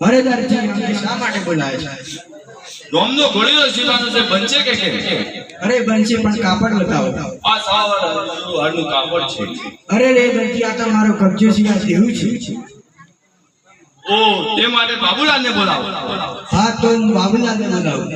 અરે દરજી અમને શા માટે બોલાવે છે? રોમનો ઘોડીનો સીવાનો છે બનશે કે કે અરે બનશે પણ કાપડ બતાવો. આ સાવર હારનું કાપડ છે. અરે રે દરજી આ તો મારો કબજો સિવાય દેવું છે. ઓ તે માટે બાબુલાલને બોલાવો. હા તો બાબુલાલને બોલાવું.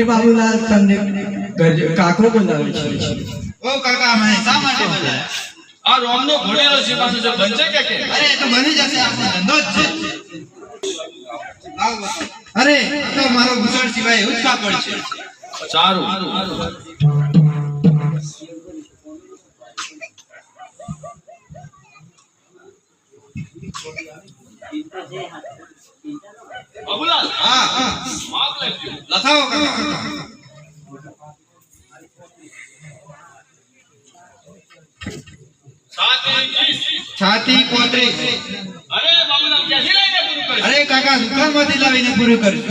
અરે બાબુલાલ તમને કાકો બોલાવે છે. ઓ કાકા મને શા માટે બોલાવ્યા આ રોમનો ઘોડીનો સીવાનો જો બનશે કે કે અરે તો બની જશે આપણો ધંધો જ છે. અરે તો મારો ભૂષણ સિવાય એવું જ કાપડ છે. સારું. બાબુલાલ હા હા માપ સાત છાતી પોત્રીસ અરે કાકા, દુકાનમાંથી લાવીને પૂરું કર્યું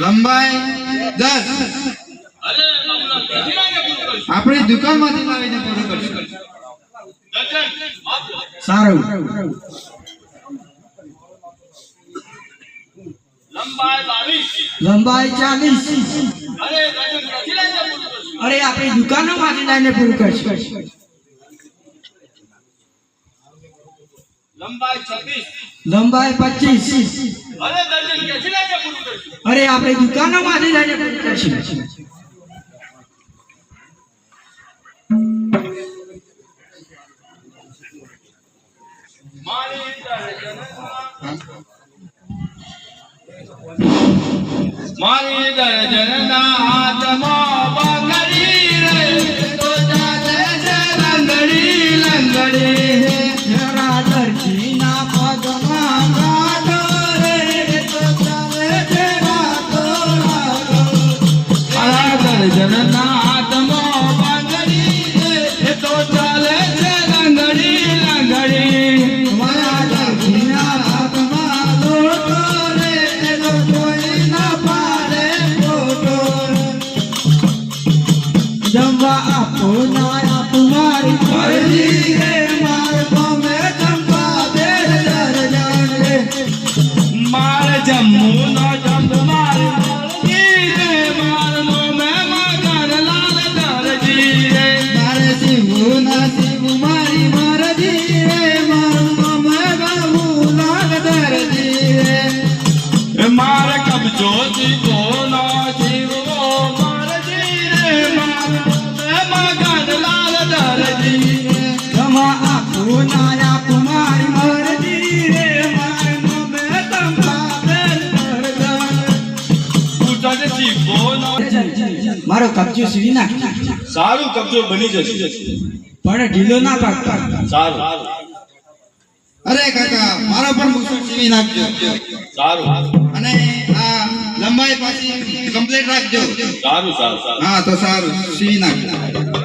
લંબાઈ દસ. આપણી દુકાનમાંથી લાવીને પૂરું કરશું. સારું. લંબાઈ ચાલીસ. અરે આપણી દુકાનો માંથી લઈને પૂરું કરશે. લંબાઈ પચીસ. અરે આપણે દુકાનો માંથી લઈને પૂરું કરશું. કબજો સીવી નાખ. સારું કબજો બની જશે. પણ ઢીલો ના પાડતા. સારું. અરે કાકા મારા પણ ભૂષણ સીવી નાખજો. સારું. અને આ લંબાઈ પાછી કમ્પ્લીટ રાખજો. સારું સારું સારું. હા તો સારું. સીવી નાખજો.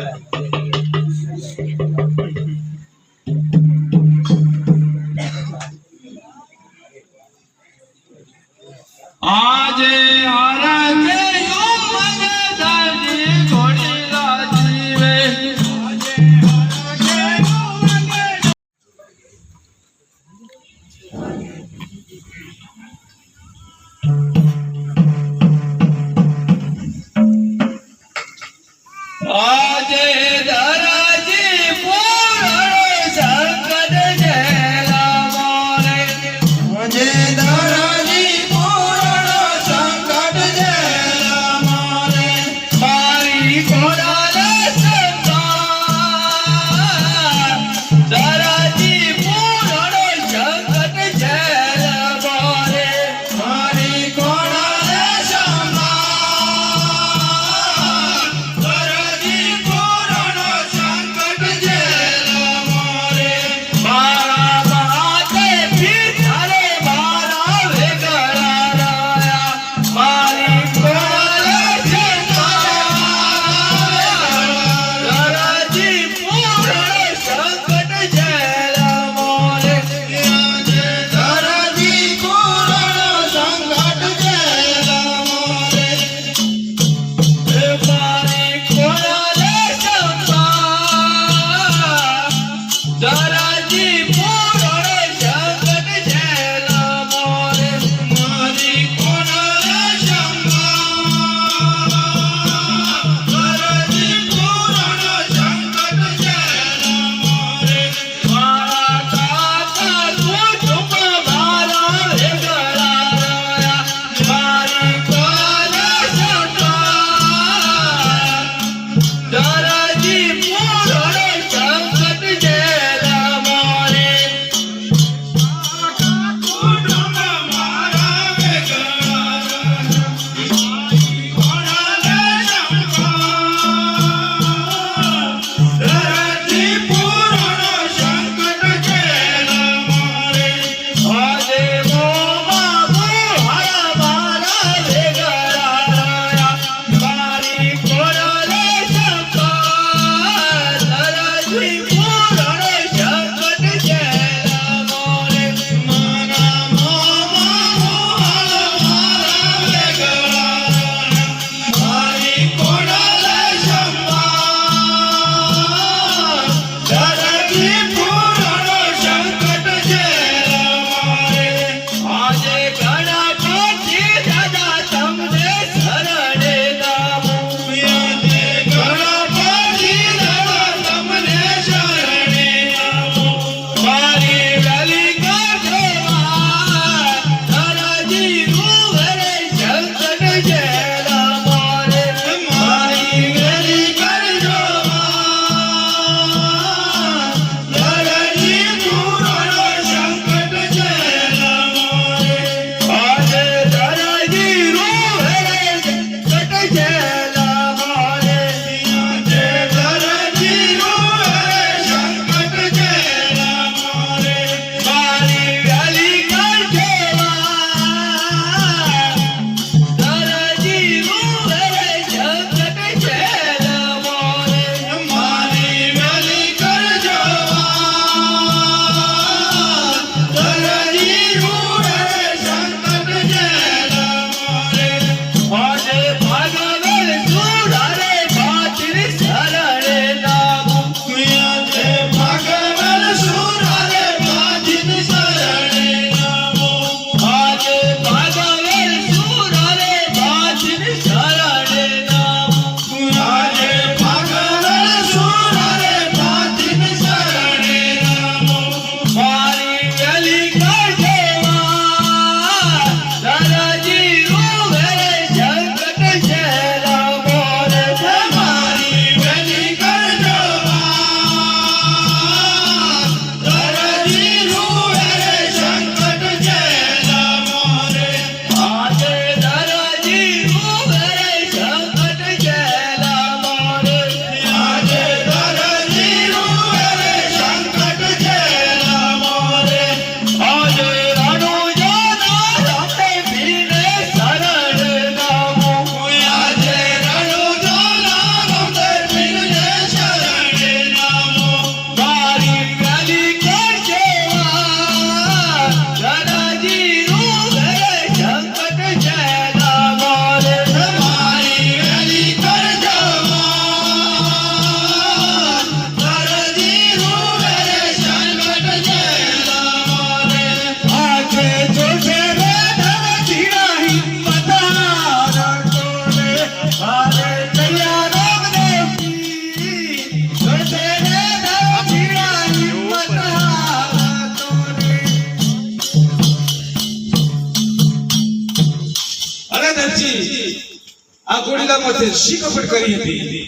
આ ગોળીલામાંથી શી કપટ કરી હતી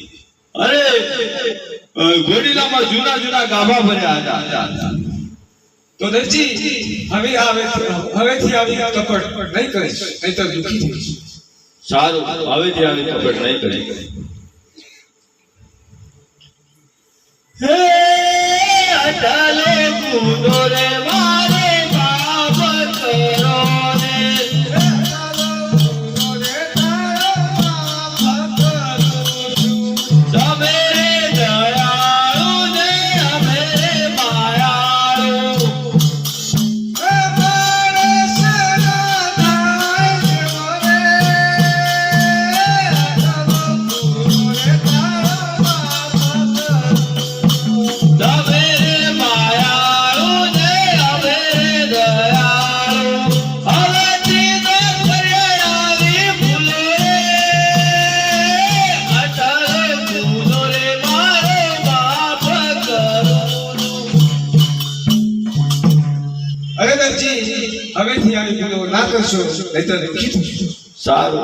અરે અ, ઘોડીલામાં જૂના જૂના ગાભા ભર્યા હતા તો દરજી હવે આવે હવેથી આવી કપટ નહીં કરીશ નહીં તો દુખી થઈશ સારું હવેથી આવી કપટ નહીં કરી હે અટાલે કૂદો રે સારું